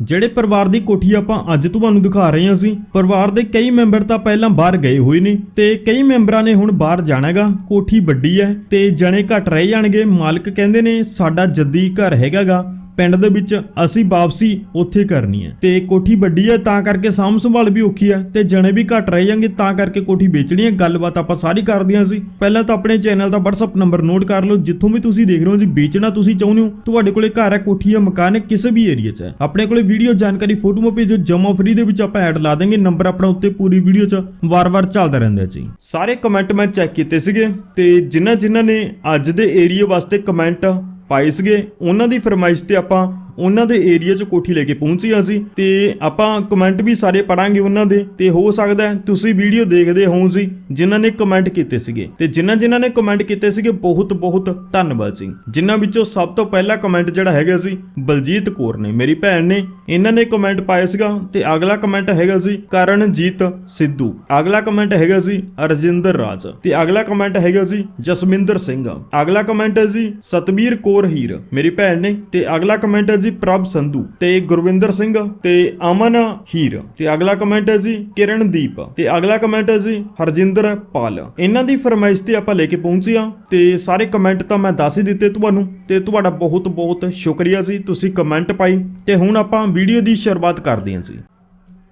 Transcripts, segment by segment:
ਜਿਹੜੇ ਪਰਿਵਾਰ ਦੀ ਕੋਠੀ ਆਪਾਂ ਅੱਜ ਤੁਹਾਨੂੰ ਦਿਖਾ ਰਹੇ ਹਾਂ ਅਸੀਂ ਪਰਿਵਾਰ ਦੇ ਕਈ ਮੈਂਬਰ ਤਾਂ ਪਹਿਲਾਂ ਬਾਹਰ ਗਏ ਹੋਏ ਨੇ ਤੇ ਕਈ ਮੈਂਬਰਾਂ ਨੇ ਹੁਣ ਬਾਹਰ ਜਾਣਾਗਾ ਕੋਠੀ ਵੱਡੀ ਹੈ ਤੇ ਜਣੇ ਘਟ ਰਹਿ ਜਾਣਗੇ, ਮਾਲਕ ਕਹਿੰਦੇ ਨੇ ਸਾਡਾ ਜੱਦੀ ਘਰ ਹੈਗਾਗਾ। ਪਿੰਡ ਦੇ ਵਿੱਚ ਅਸੀਂ ਵਾਪਸੀ ਉੱਥੇ ਕਰਨੀ ਹੈ। ਤੇ ਕੋਠੀ ਵੱਡੀ ਹੈ, ਤਾਂ ਕਰਕੇ ਸਾਂਭ ਸੰਭਾਲ ਵੀ ਔਖੀ ਹੈ ਤੇ ਜਣੇ ਵੀ ਘਟ ਰਹਿ ਜਾਂਗੇ ਤਾਂ ਕਰਕੇ ਕੋਠੀ ਵੇਚਣੀ ਹੈ। ਗੱਲਬਾਤ ਆਪਾਂ ਸਾਰੀ ਕਰਦੀਆਂ ਸੀ। ਪਹਿਲਾਂ ਤਾਂ ਆਪਣੇ ਚੈਨਲ ਦਾ WhatsApp ਨੰਬਰ ਨੋਟ ਕਰ ਲਓ। ਜਿੱਥੋਂ ਵੀ ਤੁਸੀਂ ਦੇਖ ਰਹੇ ਹੋ ਜੀ, ਵੇਚਣਾ ਤੁਸੀਂ ਚਾਹੁੰਦੇ ਹੋ, ਤੁਹਾਡੇ ਕੋਲੇ ਘਰ ਹੈ, ਕੋਠੀ ਹੈ, ਮਕਾਨ ਹੈ, ਕਿਸੇ ਵੀ ਏਰੀਆ 'ਚ ਹੈ। ਆਪਣੇ ਕੋਲੇ ਵੀਡੀਓ ਜਾਣਕਾਰੀ ਫੋਟੋਆਂ ਭੇਜੋ ਜਮਾ ਫਰੀ ਦੇ ਵਿੱਚ ਆਪਾਂ ਐਡ ਲਾ ਦਾਂਗੇ ਨੰਬਰ ਆਪਣਾ ਉੱਤੇ ਪੂਰੀ ਵੀਡੀਓ 'ਚ ਵਾਰ-ਵਾਰ ਚੱਲਦਾ ਰਹਿੰਦਾ ਜੀ। ਸਾਰੇ ਕਮੈਂਟ ਮੈਂ ਚੈੱਕ ਕੀਤੇ ਸੀਗੇ ਤੇ ਜਿਨ੍ਹਾਂ ਜਿਨ੍ਹਾਂ ਨੇ ਅੱਜ ਦੇ ਏਰੀਆ ਵਾਸਤੇ ਕਮੈਂਟ ਪਾਏ ਸੀਗੇ ਉਹਨਾਂ ਦੀ ਫਰਮਾਇਸ਼ ਤੇ ਆਪਾਂ ਉਹਨਾਂ ਦੇ ਏਰੀਆ 'ਚ ਕੋਠੀ ਲੈ ਕੇ ਪਹੁੰਚੇ ਹਾਂ ਸੀ ਤੇ ਆਪਾਂ ਕਮੈਂਟ ਵੀ ਸਾਰੇ ਪੜਾਂਗੇ ਉਹਨਾਂ ਦੇ ਤੇ ਹੋ ਸਕਦਾ ਤੁਸੀਂ ਵੀਡੀਓ ਦੇਖਦੇ ਹੋ ਜੀ, ਜਿਨ੍ਹਾਂ ਨੇ ਕਮੈਂਟ ਕੀਤੇ ਸੀਗੇ। ਤੇ ਜਿਨ੍ਹਾਂ ਜਿਨ੍ਹਾਂ ਨੇ ਕਮੈਂਟ ਕੀਤੇ ਸੀਗੇ, ਬਹੁਤ ਬਹੁਤ ਧੰਨਵਾਦ ਜੀ। ਜਿਨ੍ਹਾਂ ਵਿੱਚੋਂ ਸਭ ਤੋਂ ਪਹਿਲਾ ਕਮੈਂਟ ਜਿਹੜਾ ਹੈਗਾ ਸੀ ਬਲਜੀਤ ਕੌਰ ਨੇ, ਮੇਰੀ ਭੈਣ ਨੇ। ਇਹਨਾਂ ਨੇ ਕਮੈਂਟ ਪਾਇਆ ਸੀਗਾ ਤੇ ਅਗਲਾ ਕਮੈਂਟ ਹੈਗਾ ਸੀ ਕਰਨਜੀਤ ਸਿੱਧੂ। ਅਗਲਾ ਕਮੈਂਟ ਹੈਗਾ ਸੀ ਅਰਜਿੰਦਰ ਰਾਜ। ਤੇ ਅਗਲਾ ਕਮੈਂਟ ਹੈਗਾ ਸੀ ਜਸਮਿੰਦਰ ਸਿੰਘ। ਅਗਲਾ ਕਮੈਂਟ ਹੈ ਜੀ ਸਤਬੀਰ ਕੌਰ ਹੀਰ, ਮੇਰੀ ਭੈਣ ਨੇ। ਤੇ ਅਗਲਾ ਕਮੈਂਟ ਹੈ ਜੀ ਪ੍ਰਭ ਸੰਧੂ ਤੇ ਗੁਰਵਿੰਦਰ ਸਿੰਘ ਤੇ ਅਮਨ ਹੀਰ ਤੇ ਅਗਲਾ ਕਮੈਂਟ ਹੈ ਜੀ ਕਿਰਨਦੀਪ ਤੇ ਅਗਲਾ ਕਮੈਂਟ ਹੈ ਜੀ ਹਰਜਿੰਦਰ ਪਾਲ। ਇਹਨਾਂ ਦੀ ਫਰਮਾਇਸ਼ ਤੇ ਆਪਾਂ ਲੈ ਕੇ ਪਹੁੰਚੇ ਆ ਤੇ ਸਾਰੇ ਕਮੈਂਟ ਤਾਂ ਮੈਂ ਦੱਸ ਹੀ ਦਿੱਤੇ ਤੁਹਾਨੂੰ ਤੇ ਤੁਹਾਡਾ ਬਹੁਤ ਬਹੁਤ ਸ਼ੁਕਰੀਆ ਜੀ ਤੁਸੀਂ ਕਮੈਂਟ ਪਾਈ ਤੇ ਹੁਣ ਆਪਾਂ ਵੀਡੀਓ ਦੀ ਸ਼ੁਰੂਆਤ ਕਰਦੇ ਹਾਂ ਜੀ।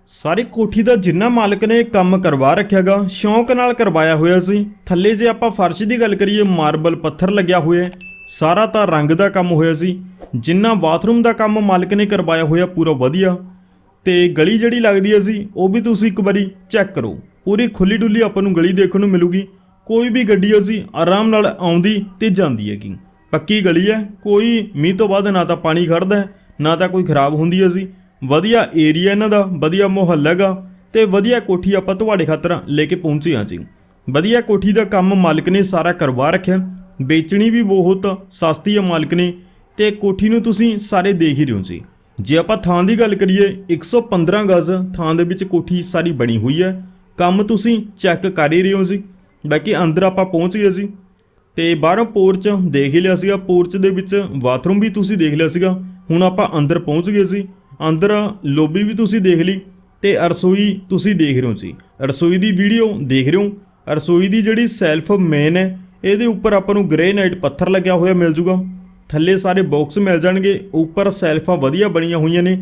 ਸਾਰੇ ਕੋਠੀ ਦਾ ਜਿੰਨਾ ਮਾਲਕ ਨੇ ਕੰਮ ਕਰਵਾ ਰੱਖਿਆਗਾ, ਸ਼ੌਂਕ ਨਾਲ ਕਰਵਾਇਆ ਹੋਇਆ ਸੀ। ਥੱਲੇ ਜੇ ਆਪਾਂ ਫਰਸ਼ ਦੀ ਗੱਲ ਕਰੀਏ, ਮਾਰਬਲ ਪੱਥਰ ਲੱਗਿਆ ਹੋਇਆ ਸਾਰਾ ਤਾਂ ਰੰਗ ਦਾ ਕੰਮ ਹੋਇਆ ਸੀ, ਜਿੰਨਾ ਬਾਥਰੂਮ ਦਾ ਕੰਮ ਮਾਲਕ ਨੇ ਕਰਵਾਇਆ ਹੋਇਆ ਪੂਰਾ ਵਧੀਆ। ਤੇ ਗਲੀ ਜਿਹੜੀ ਲੱਗਦੀ ਹੈ ਸੀ ਉਹ ਵੀ ਤੁਸੀਂ ਇੱਕ ਵਾਰੀ ਚੈੱਕ ਕਰੋ। ਪੂਰੀ ਖੁੱਲੀ ਡੁੱਲੀ ਆਪਾਂ ਨੂੰ ਗਲੀ ਦੇਖਣ ਨੂੰ ਮਿਲੂਗੀ। ਕੋਈ ਵੀ ਗੱਡੀ ਅਸੀਂ ਆਰਾਮ ਨਾਲ ਆਉਂਦੀ ਤੇ ਜਾਂਦੀ ਹੈਗੀ। ਪੱਕੀ ਗਲੀ ਹੈ, ਕੋਈ ਮੀਂਹ ਤੋਂ ਬਾਅਦ ਨਾ ਤਾਂ ਪਾਣੀ ਖੜਦਾ ਹੈ, ਨਾ ਤਾਂ ਕੋਈ ਖਰਾਬ ਹੁੰਦੀ ਹੈ ਸੀ ਵਧੀਆ ਏਰੀਆ ਇਹਨਾਂ ਦਾ, ਵਧੀਆ ਮਾਹੌਲ ਹੈਗਾ ਤੇ ਵਧੀਆ ਕੋਠੀ ਆਪਾਂ ਤੁਹਾਡੇ ਖਾਤਰ ਲੈ ਕੇ ਪਹੁੰਚੇ ਹਾਂ ਜੀ। ਵਧੀਆ ਕੋਠੀ ਦਾ ਕੰਮ ਮਾਲਕ ਨੇ ਸਾਰਾ ਕਰਵਾ ਰੱਖਿਆ। ਵੇਚਣੀ ਵੀ ਬਹੁਤ ਸਸਤੀ ਹੈ ਮਾਲਕ ਨੇ ਤੇ ਕੋਠੀ ਨੂੰ ਤੁਸੀਂ ਸਾਰੇ ਦੇਖ ਹੀ ਰਹੇ ਹੋ ਜੀ। ਜੇ ਆਪਾਂ ਥਾਂ ਦੀ ਗੱਲ ਕਰੀਏ 115 ਗਜ਼ ਥਾਂ ਦੇ ਵਿੱਚ ਕੋਠੀ ਸਾਰੀ ਬਣੀ ਹੋਈ ਹੈ। ਕੰਮ ਤੁਸੀਂ ਚੈੱਕ ਕਰ ਹੀ ਰਹੇ ਹੋ ਜੀ। ਬਾਕੀ ਅੰਦਰ ਆਪਾਂ ਪਹੁੰਚ ਗਏ ਸੀ ਤੇ ਬਾਹਰੋਂ ਪੋਰਚ ਦੇਖ ਹੀ ਲਿਆ ਸੀਗਾ। ਪੋਰਚ ਦੇ ਵਿੱਚ ਬਾਥਰੂਮ ਵੀ ਤੁਸੀਂ ਦੇਖ ਲਿਆ ਸੀਗਾ। ਹੁਣ ਆਪਾਂ ਅੰਦਰ ਪਹੁੰਚ ਗਏ ਸੀ ਅੰਦਰ ਲੋਬੀ ਵੀ ਤੁਸੀਂ ਦੇਖ ਲਈ ਤੇ ਰਸੋਈ ਤੁਸੀਂ ਦੇਖ ਰਹੇ ਹੋ ਜੀ। ਰਸੋਈ ਦੀ ਵੀਡੀਓ ਦੇਖ ਰਹੇ ਹੋ। ਰਸੋਈ ਦੀ ਜਿਹੜੀ ਸੈਲਫ ਮੇਨ ਹੈ ਇਹਦੇ ਉੱਪਰ ਆਪਾਂ ਨੂੰ ਗ੍ਰੇਨਾਈਟ ਪੱਥਰ ਲੱਗਿਆ ਹੋਇਆ ਮਿਲ ਜੂਗਾ। ਥੱਲੇ ਸਾਰੇ ਬਾਕਸ ਮਿਲ ਜਾਣਗੇ, ਉੱਪਰ ਸੈਲਫਾਂ ਵਧੀਆ ਬਣੀਆਂ ਹੋਈਆਂ ਨੇ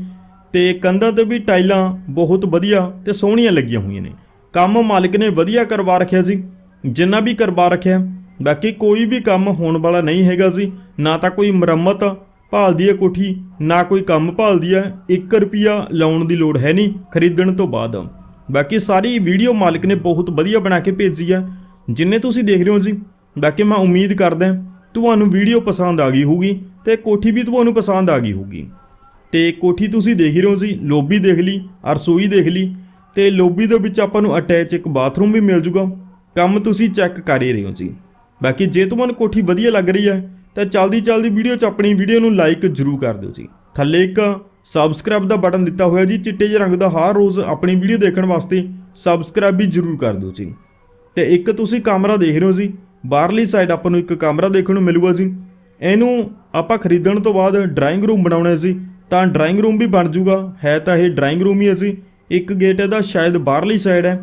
ਤੇ ਕੰਧਾਂ ਤੇ ਵੀ ਟਾਈਲਾਂ ਬਹੁਤ ਵਧੀਆ ਤੇ ਸੋਹਣੀਆਂ ਲੱਗੀਆਂ ਹੋਈਆਂ ਨੇ। ਕੰਮ ਮਾਲਕ ਨੇ ਵਧੀਆ ਕਰਵਾ ਰੱਖਿਆ ਸੀ, ਜਿੰਨਾ ਵੀ ਕਰਵਾ ਰੱਖਿਆ। ਬਾਕੀ ਕੋਈ ਵੀ ਕੰਮ ਹੋਣ ਵਾਲਾ ਨਹੀਂ ਹੈਗਾ ਸੀ, ਨਾ ਤਾਂ ਕੋਈ ਮੁਰੰਮਤ ਭਾਲਦੀ ਹੈ ਕੋਠੀ, ਨਾ ਕੋਈ ਕੰਮ ਭਾਲਦੀ ਹੈ 1 ਰੁਪਿਆ ਲਾਉਣ ਦੀ ਲੋੜ ਹੈ ਨਹੀਂ ਖਰੀਦਣ ਤੋਂ ਬਾਅਦ। ਬਾਕੀ ਸਾਰੀ ਵੀਡੀਓ ਮਾਲਕ ਨੇ ਬਹੁਤ ਵਧੀਆ ਬਣਾ ਕੇ ਭੇਜੀ ਹੈ, ਜਿੰਨੇ ਤੁਸੀਂ ਦੇਖ ਰਹੇ ਹੋ ਜੀ। ਬਾਕੀ ਮੈਂ ਉਮੀਦ ਕਰਦਾ ਤੁਹਾਨੂੰ ਵੀਡੀਓ ਪਸੰਦ ਆ ਗਈ ਹੋਊਗੀ ਤੇ ਕੋਠੀ ਵੀ ਤੁਹਾਨੂੰ ਪਸੰਦ ਆ ਗਈ ਹੋਊਗੀ। ਤੇ ਕੋਠੀ ਤੁਸੀਂ ਦੇਖ ਹੀ ਰਹੇ ਹੋ ਜੀ, ਲੋਬੀ ਦੇਖ ਲਈ ਰਸੋਈ ਦੇਖ ਲਈ ਤੇ ਲੋਬੀ ਦੇ ਵਿੱਚ ਆਪਾਂ ਨੂੰ ਅਟੈਚ ਇੱਕ ਬਾਥਰੂਮ ਵੀ ਮਿਲ ਜੂਗਾ। ਕੰਮ ਤੁਸੀਂ ਚੈੱਕ ਕਰ ਹੀ ਰਹੇ ਹੋ ਜੀ। ਬਾਕੀ ਜੇ ਤੁਹਾਨੂੰ ਕੋਠੀ ਵਧੀਆ ਲੱਗ ਰਹੀ ਹੈ ਤਾਂ ਜਲਦੀ ਜਲਦੀ ਵੀਡੀਓ 'ਚ ਆਪਣੀ ਵੀਡੀਓ ਨੂੰ ਲਾਈਕ ਜ਼ਰੂਰ ਕਰ ਦਿਓ ਜੀ। ਥੱਲੇ ਇੱਕ ਸਬਸਕ੍ਰਾਈਬ ਦਾ ਬਟਨ ਦਿੱਤਾ ਹੋਇਆ ਜੀ, ਚਿੱਟੇ ਜਿਹੇ ਰੰਗ ਦਾ ਹਰ ਰੋਜ਼ ਆਪਣੀ ਵੀਡੀਓ ਦੇਖਣ ਵਾਸਤੇ ਸਬਸਕ੍ਰਾਈਬ ਵੀ ਜ਼ਰੂਰ ਕਰ ਦਿਓ ਜੀ। ਤੇ ਇੱਕ ਤੁਸੀਂ ਕਮਰਾ ਦੇਖ ਰਹੇ ਹੋ ਜੀ ਬਾਹਰਲੀ ਸਾਈਡ ਆਪਾਂ ਨੂੰ ਇੱਕ ਕਮਰਾ ਦੇਖਣ ਨੂੰ ਮਿਲੂਗਾ ਜੀ। ਇਹਨੂੰ ਆਪਾਂ ਖਰੀਦਣ ਤੋਂ ਬਾਅਦ ਡਰਾਇੰਗ ਰੂਮ ਬਣਾਉਣਾ ਸੀ ਤਾਂ ਡਰਾਇੰਗ ਰੂਮ ਵੀ ਬਣ ਜੂਗਾ। ਹੈ ਤਾਂ ਇਹ ਡਰਾਇੰਗ ਰੂਮ ਹੀ ਹੈ ਜੀ। ਇੱਕ ਗੇਟ ਇਹਦਾ ਸ਼ਾਇਦ ਬਾਹਰਲੀ ਸਾਈਡ ਹੈ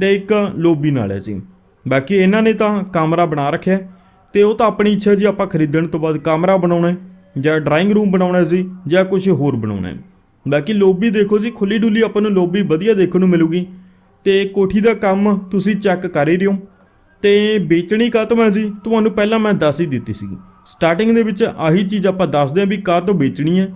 ਤੇ ਇੱਕ ਲੋਬੀ ਨਾਲ ਹੈ ਜੀ। ਬਾਕੀ ਇਹਨਾਂ ਨੇ ਤਾਂ ਕਮਰਾ ਬਣਾ ਰੱਖਿਆ ਹੈ ਤੇ ਉਹ ਤਾਂ ਆਪਣੀ ਇੱਛਾ ਜੀ ਆਪਾਂ ਖਰੀਦਣ ਤੋਂ ਬਾਅਦ ਕਮਰਾ ਬਣਾਉਣਾ ਜਾਂ ਡਰਾਇੰਗ ਰੂਮ ਬਣਾਉਣਾ ਸੀ ਜਾਂ ਕੁਝ ਹੋਰ ਬਣਾਉਣਾ ਬਾਕੀ ਲੋਬੀ ਦੇਖੋ ਜੀ ਖੁੱਲੀ ਡੁੱਲੀ ਆਪਾਂ ਨੂੰ ਲੋਬੀ ਵਧੀਆ ਦੇਖਣ ਨੂੰ ਮਿਲੂਗੀ। ਤੇ ਕੋਠੀ ਦਾ ਕੰਮ ਤੁਸੀਂ ਚੈੱਕ ਕਰ ਹੀ ਰਹੇ ਹੋ। ਤੇ ਵੇਚਣੀ ਕਾਹਤੋਂ ਹੈ ਜੀ? ਤੁਹਾਨੂੰ ਪਹਿਲਾਂ ਮੈਂ ਦੱਸ ਹੀ ਦਿੱਤੀ ਸੀ ਸਟਾਰਟਿੰਗ ਦੇ ਵਿੱਚ ਆਹੀ ਚੀਜ਼ ਆਪਾਂ ਦੱਸਦੇ ਹਾਂ ਵੀ ਕਾਹਤੋਂ ਵੇਚਣੀ ਹੈ।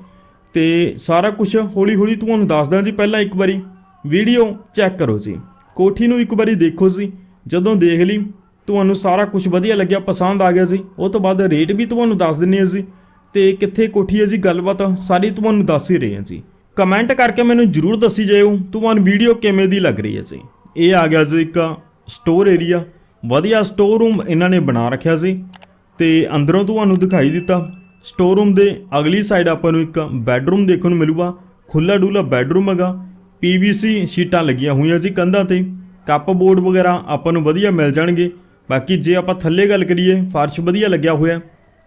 ਤੇ ਸਾਰਾ ਕੁਝ ਹੌਲੀ ਹੌਲੀ ਤੁਹਾਨੂੰ ਦੱਸਦਾ ਜੀ ਪਹਿਲਾਂ ਇੱਕ ਵਾਰੀ। ਵੀਡੀਓ ਚੈੱਕ ਕਰੋ ਜੀ। ਕੋਠੀ ਨੂੰ ਇੱਕ ਵਾਰੀ ਦੇਖੋ ਜੀ। ਜਦੋਂ ਦੇਖ ਲਈ, ਤੁਹਾਨੂੰ ਸਾਰਾ ਕੁਝ ਵਧੀਆ ਲੱਗਿਆ, ਪਸੰਦ ਆ ਗਿਆ ਜੀ। ਉਹ ਤੋਂ ਬਾਅਦ ਰੇਟ ਵੀ ਤੁਹਾਨੂੰ ਦੱਸ ਦਿੰਨੇ ਹਾਂ ਜੀ। ਤੇ ਕਿੱਥੇ ਕੋਠੀ ਹੈ ਜੀ, ਗੱਲਬਾਤ ਸਾਰੀ ਤੁਹਾਨੂੰ ਦੱਸ ਹੀ ਰਹੇ ਹਾਂ ਜੀ। ਕਮੈਂਟ ਕਰਕੇ ਮੈਨੂੰ ਜਰੂਰ ਦੱਸੀ ਜਾਇਓ, ਤੁਹਾਨੂੰ ਵੀਡੀਓ ਕਿਵੇਂ ਦੀ ਲੱਗ ਰਹੀ ਹੈ ਜੀ। ਇਹ ਆ ਗਿਆ ਜੀ ਇੱਕ ਸਟੋਰ ਏਰੀਆ ਵਧੀਆ ਸਟੋਰ ਰੂਮ ਇਹਨਾਂ ਨੇ ਬਣਾ ਰੱਖਿਆ ਸੀ ਤੇ ਅੰਦਰੋਂ ਤੁਹਾਨੂੰ ਦਿਖਾਈ ਦਿੱਤਾ। ਸਟੋਰ ਰੂਮ ਦੇ ਅਗਲੀ ਸਾਈਡ ਆਪਾਂ ਨੂੰ ਇੱਕ ਬੈੱਡਰੂਮ ਦੇਖਣ ਨੂੰ ਮਿਲੂਗਾ। ਖੁੱਲਾ ਡੂਲਾ ਬੈੱਡਰੂਮ ਹੈਗਾ। ਪੀਵੀਸੀ ਸ਼ੀਟਾਂ ਲੱਗੀਆਂ ਹੋਈਆਂ ਸੀ ਕੰਧਾਂ ਤੇ। ਕੱਪ ਬੋਰਡ ਵਗੈਰਾ ਆਪਾਂ ਨੂੰ ਵਧੀਆ ਮਿਲ ਜਾਣਗੇ। ਬਾਕੀ ਜੇ ਆਪਾਂ ਥੱਲੇ ਗੱਲ ਕਰੀਏ, ਫਰਸ਼ ਵਧੀਆ ਲੱਗਿਆ ਹੋਇਆ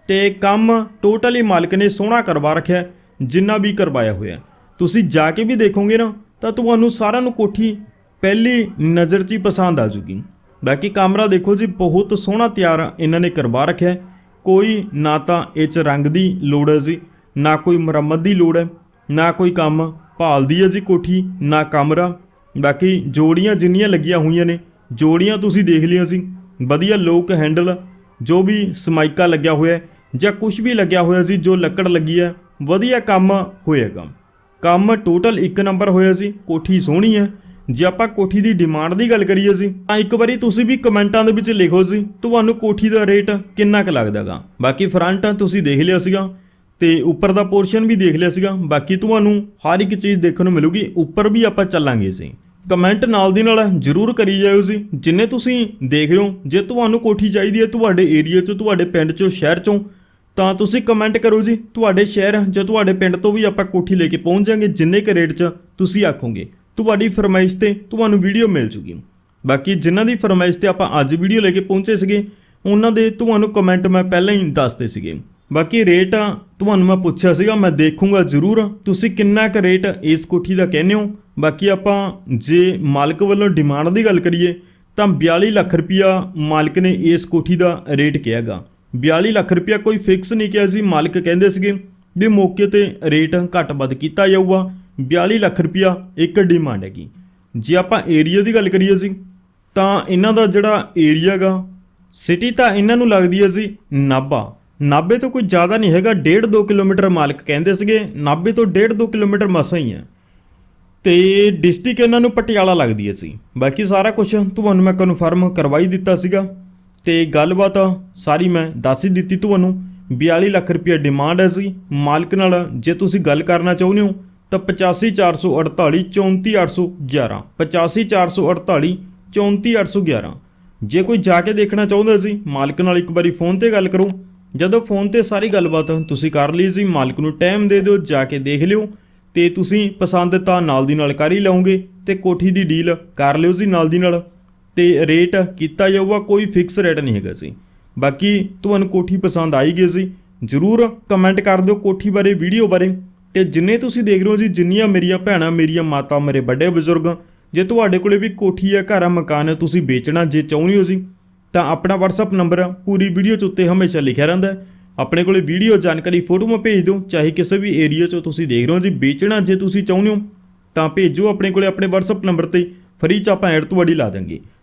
ਤੇ ਕੰਮ ਟੋਟਲੀ ਮਾਲਕ ਨੇ ਸੋਹਣਾ ਕਰਵਾ ਰੱਖਿਆ ਜਿੰਨਾ ਵੀ ਕਰਵਾਇਆ ਹੋਇਆ ਤੁਸੀਂ ਜਾ ਕੇ ਵੀ ਦੇਖੋਗੇ ਨਾ, ਤਾਂ ਤੁਹਾਨੂੰ ਸਾਰਿਆਂ ਨੂੰ ਕੋਠੀ ਪਹਿਲੀ ਨਜ਼ਰ 'ਚ ਹੀ ਪਸੰਦ ਆ ਜੂਗੀ। ਬਾਕੀ ਕਮਰਾ ਦੇਖੋ ਜੀ, ਬਹੁਤ ਸੋਹਣਾ ਤਿਆਰ ਇਹਨਾਂ ਨੇ ਕਰਵਾ ਰੱਖਿਆ ਕੋਈ ਨਾ ਤਾਂ ਇਹ 'ਚ ਰੰਗ ਦੀ ਲੋੜ ਹੈ ਜੀ, ਨਾ ਕੋਈ ਮੁਰੰਮਤ ਦੀ ਲੋੜ ਹੈ, ਨਾ ਕੋਈ ਕੰਮ ਭਾਲਦੀ ਹੈ ਜੀ ਕੋਠੀ, ਨਾ ਕਮਰਾ। ਬਾਕੀ ਜੋੜੀਆਂ ਜਿੰਨੀਆਂ ਲੱਗੀਆਂ ਹੋਈਆਂ ਨੇ, ਜੋੜੀਆਂ ਤੁਸੀਂ ਦੇਖ ਲਿਓ ਸੀ ਵਧੀਆ ਲੋਕ ਹੈਂਡਲ, ਜੋ ਵੀ ਸਮਾਈਕਾ ਲੱਗਿਆ ਹੋਇਆ ਜਾਂ ਕੁਝ ਵੀ ਲੱਗਿਆ ਹੋਇਆ ਸੀ ਜੋ ਲੱਕੜ ਲੱਗੀ ਹੈ, ਵਧੀਆ ਕੰਮ ਹੋਏਗਾ। ਕੰਮ ਟੋਟਲ ਇੱਕ ਨੰਬਰ ਹੋਇਆ ਸੀ ਕੋਠੀ ਸੋਹਣੀ ਹੈ ਜੇ ਆਪਾਂ ਕੋਠੀ ਦੀ ਡਿਮਾਂਡ ਦੀ ਗੱਲ ਕਰੀਏ ਸੀ ਤਾਂ ਇੱਕ ਵਾਰੀ ਤੁਸੀਂ ਵੀ ਕਮੈਂਟਾਂ ਦੇ ਵਿੱਚ ਲਿਖੋ ਜੀ, ਤੁਹਾਨੂੰ ਕੋਠੀ ਦਾ ਰੇਟ ਕਿੰਨਾ ਕੁ ਲੱਗਦਾਗਾ ਬਾਕੀ ਫਰੰਟ ਤੁਸੀਂ ਦੇਖ ਲਿਆ ਸੀਗਾ ਤੇ ਉੱਪਰ ਦਾ ਪੋਰਸ਼ਨ ਵੀ ਦੇਖ ਲਿਆ ਸੀਗਾ, ਬਾਕੀ ਤੁਹਾਨੂੰ ਹਰ ਇੱਕ ਚੀਜ਼ ਦੇਖਣ ਨੂੰ ਮਿਲੂਗੀ, ਉੱਪਰ ਵੀ ਆਪਾਂ ਚੱਲਾਂਗੇ ਸੀ ਕਮੈਂਟ ਨਾਲ ਦੀ ਨਾਲ ਜਰੂਰ ਕਰੀ ਜਾਇਓ ਜੀ, ਜਿੰਨੇ ਤੁਸੀਂ ਦੇਖ ਰਹੇ ਹੋ, ਜੇ ਤੁਹਾਨੂੰ ਕੋਠੀ ਚਾਹੀਦੀ ਹੈ ਤੁਹਾਡੇ ਏਰੀਆ 'ਚ, ਤੁਹਾਡੇ ਪਿੰਡ 'ਚੋਂ, ਸ਼ਹਿਰ 'ਚੋਂ, ਤਾਂ ਤੁਸੀਂ ਕਮੈਂਟ ਕਰੋ ਜੀ, ਤੁਹਾਡੇ ਸ਼ਹਿਰ ਜਾਂ ਤੁਹਾਡੇ ਪਿੰਡ ਤੋਂ ਵੀ ਆਪਾਂ ਕੋਠੀ ਲੈ ਕੇ ਪਹੁੰਚ ਜਾਾਂਗੇ, ਜਿੰਨੇ ਕੁ ਰੇਟ 'ਚ ਤੁਸੀਂ ਆਖੋਗੇ। ਤੁਹਾਡੀ ਫਰਮਾਇਸ਼ ਤੇ ਤੁਹਾਨੂੰ ਵੀਡੀਓ ਮਿਲ ਜੂਗੀ ਬਾਕੀ ਜਿਨ੍ਹਾਂ ਦੀ ਫਰਮਾਇਸ਼ ਤੇ ਆਪਾਂ ਅੱਜ ਵੀਡੀਓ ਲੈ ਕੇ ਪਹੁੰਚੇ ਸੀਗੇ, ਉਹਨਾਂ ਦੇ ਤੁਹਾਨੂੰ ਕਮੈਂਟ ਮੈਂ ਪਹਿਲਾਂ ਹੀ ਦੱਸਦੇ ਸੀਗੇ। ਬਾਕੀ ਰੇਟ ਤੁਹਾਨੂੰ ਮੈਂ ਪੁੱਛਿਆ ਸੀਗਾ, ਮੈਂ ਦੇਖੂੰਗਾ ਜ਼ਰੂਰ। ਤੁਸੀਂ ਕਿੰਨਾ ਕੁ ਰੇਟ ਇਸ ਕੋਠੀ ਦਾ ਕਹਿੰਦੇ ਹੋ? ਬਾਕੀ ਆਪਾਂ ਜੇ ਮਾਲਕ ਵੱਲੋਂ ਡਿਮਾਂਡ ਦੀ ਗੱਲ ਕਰੀਏ, ਤਾਂ 42 ਲੱਖ ਰੁਪਇਆ ਮਾਲਕ ਨੇ ਇਸ ਕੋਠੀ ਦਾ ਰੇਟ ਕਿਹਾਗਾ। 42 ਲੱਖ ਰੁਪਇਆ ਕੋਈ ਫਿਕਸ ਨਹੀਂ ਕਿਹਾ ਸੀ, ਮਾਲਕ ਕਹਿੰਦੇ ਸੀਗੇ ਵੀ ਮੌਕੇ ਤੇ ਰੇਟ ਘੱਟ ਵੱਧ ਕੀਤਾ ਜਾਊਗਾ। 42 ਲੱਖ ਰੁਪਇਆ ਇੱਕ ਡਿਮਾਂਡ ਹੈਗੀ। ਜੇ ਆਪਾਂ ਏਰੀਆ ਦੀ ਗੱਲ ਕਰੀਏ ਸੀ ਤਾਂ ਇਹਨਾਂ ਦਾ ਜਿਹੜਾ ਏਰੀਆ ਗਾ ਸਿਟੀ ਤਾਂ ਇਹਨਾਂ ਨੂੰ ਲੱਗਦੀ ਹੈ ਜੀ ਨਾਭਾ। ਨਾਭੇ ਤੋਂ ਕੋਈ ਜ਼ਿਆਦਾ ਨਹੀਂ ਹੈਗਾ 1.5 2 ਕਿਲੋਮੀਟਰ ਮਾਲਕ ਕਹਿੰਦੇ ਸੀਗੇ, ਨਾਭੇ ਤੋਂ 1.5 2 ਕਿਲੋਮੀਟਰ ਮਸਾਂ ਹੀ ਹੈ। ਤੇ ਡਿਸਟ੍ਰਿਕਟ ਇਹਨਾਂ ਨੂੰ ਪਟਿਆਲਾ ਲੱਗਦੀ ਹੈ ਸੀ ਬਾਕੀ ਸਾਰਾ ਕੁਝ ਤੁਹਾਨੂੰ ਮੈਂ ਕਨਫਰਮ ਕਰਵਾਈ ਦਿੱਤਾ ਸੀਗਾ। ਤੇ ਗੱਲਬਾਤ ਸਾਰੀ ਮੈਂ ਦੱਸ ਹੀ ਦਿੱਤੀ ਤੁਹਾਨੂੰ। 42 ਲੱਖ ਰੁਪਏ ਡਿਮਾਂਡ ਹੈ ਸੀ ਮਾਲਕ ਨਾਲ ਜੇ ਤੁਸੀਂ ਗੱਲ ਕਰਨਾ ਚਾਹੁੰਦੇ ਹੋ ਤਾਂ 85448 34811 85448 34811 ਜੇ ਕੋਈ ਜਾ ਕੇ ਦੇਖਣਾ ਚਾਹੁੰਦਾ ਸੀ, ਮਾਲਕ ਨਾਲ ਇੱਕ ਵਾਰੀ ਫੋਨ ਤੇ ਗੱਲ ਕਰੋ। ਜਦੋਂ ਫੋਨ ਤੇ ਸਾਰੀ ਗੱਲਬਾਤ ਤੁਸੀਂ ਕਰ ਲਈ ਸੀ, ਮਾਲਕ ਨੂੰ ਟਾਈਮ ਦੇ ਦਿਓ, ਜਾ ਕੇ ਦੇਖ ਲਿਓ। ਤੇ ਤੁਸੀਂ ਪਸੰਦ ਤਾਂ ਨਾਲ ਦੀ ਨਾਲ ਕਰ ਹੀ ਲਓਗੇ ਤੇ ਕੋਠੀ ਦੀ ਡੀਲ ਕਰ ਲਿਓ ਜੀ ਨਾਲ ਦੀ ਨਾਲ। ਤੇ ਰੇਟ ਕੀਤਾ ਜਾਊਗਾ, ਕੋਈ ਫਿਕਸ ਰੇਟ ਨਹੀਂ ਹੈਗਾ ਸੀ। ਬਾਕੀ ਤੁਹਾਨੂੰ ਕੋਠੀ ਪਸੰਦ ਆਈ ਗਈ ਸੀ, ਜਰੂਰ ਕਮੈਂਟ ਕਰ ਦਿਓ ਕੋਠੀ ਬਾਰੇ ਵੀਡੀਓ ਬਾਰੇ। ਤੇ ਜਿੰਨੇ ਤੁਸੀਂ ਦੇਖ ਰਹੇ ਹੋ ਜੀ, ਜਿੰਨੀਆਂ ਮੇਰੀਆਂ ਭੈਣਾਂ, ਮੇਰੀਆਂ ਮਾਤਾ ਮੇਰੇ ਵੱਡੇ ਬਜ਼ੁਰਗ, ਜੇ ਤੁਹਾਡੇ ਕੋਲੇ ਵੀ ਕੋਠੀ ਹੈ ਘਰ ਹੈ ਮਕਾਨ ਹੈ ਤੁਸੀਂ ਵੇਚਣਾ, ਜੇ ਚਾਹੁੰਦੇ ਹੋ ਜੀ, ਤਾਂ ਆਪਣਾ WhatsApp ਨੰਬਰ ਪੂਰੀ ਵੀਡੀਓ 'ਚ ਉੱਤੇ ਹਮੇਸ਼ਾ ਲਿਖਿਆ ਰਹਿੰਦਾ ਆਪਣੇ ਕੋਲੇ ਵੀਡੀਓ ਜਾਣਕਾਰੀ ਫੋਟੋਆਂ ਭੇਜ ਦਿਓ ਚਾਹੇ ਕਿਸੇ ਵੀ ਏਰੀਆ 'ਚੋਂ ਤੁਸੀਂ ਦੇਖ ਰਹੇ ਹੋ ਜੀ, ਵੇਚਣਾ ਜੇ ਤੁਸੀਂ ਚਾਹੁੰਦੇ ਹੋ, ਤਾਂ ਭੇਜੋ, ਆਪਣੇ ਕੋਲੇ ਆਪਣੇ WhatsApp ਨੰਬਰ ਤੇ ਫਰੀ 'ਚ ਆਪਾਂ ਐਡ ਤੁਹਾਡੀ ਲਾ ਦਾਂਗੇ